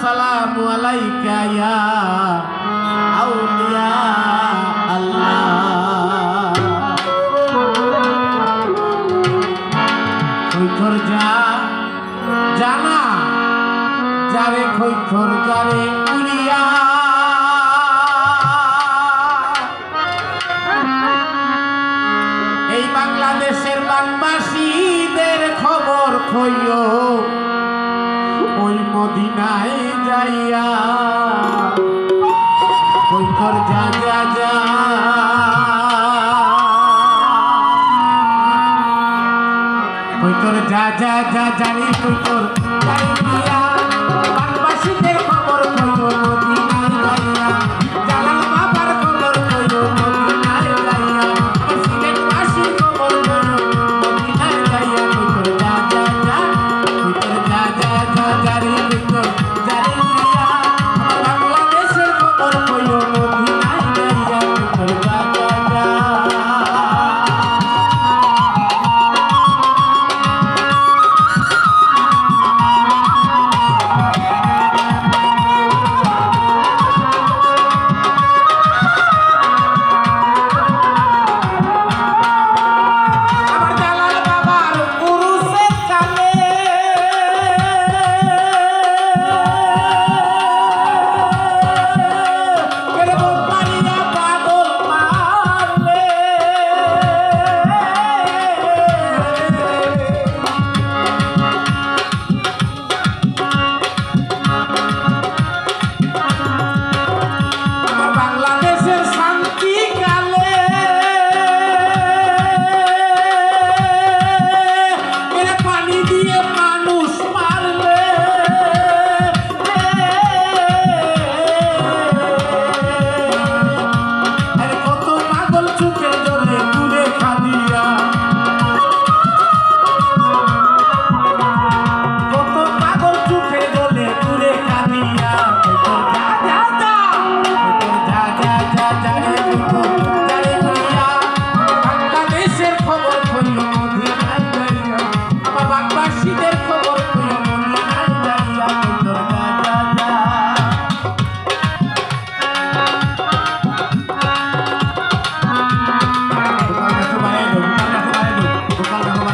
আসসালামু আলাইকা ইয়া আউলিয়া আল্লাহ। খৈখর যা জানা যারে খৈখর যারে উড়িয়া এই বাংলাদেশের বানবাসীদের খবর খৈয় মদিনায় যাইয়া কৈখর যা যা। যা কৈখর যা যা যা জানি কৈখর যাই মায়া বানবাসীদের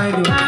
아이고.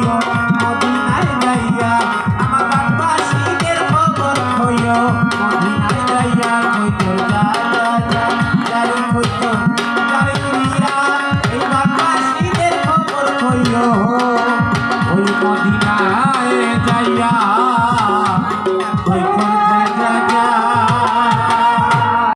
啊。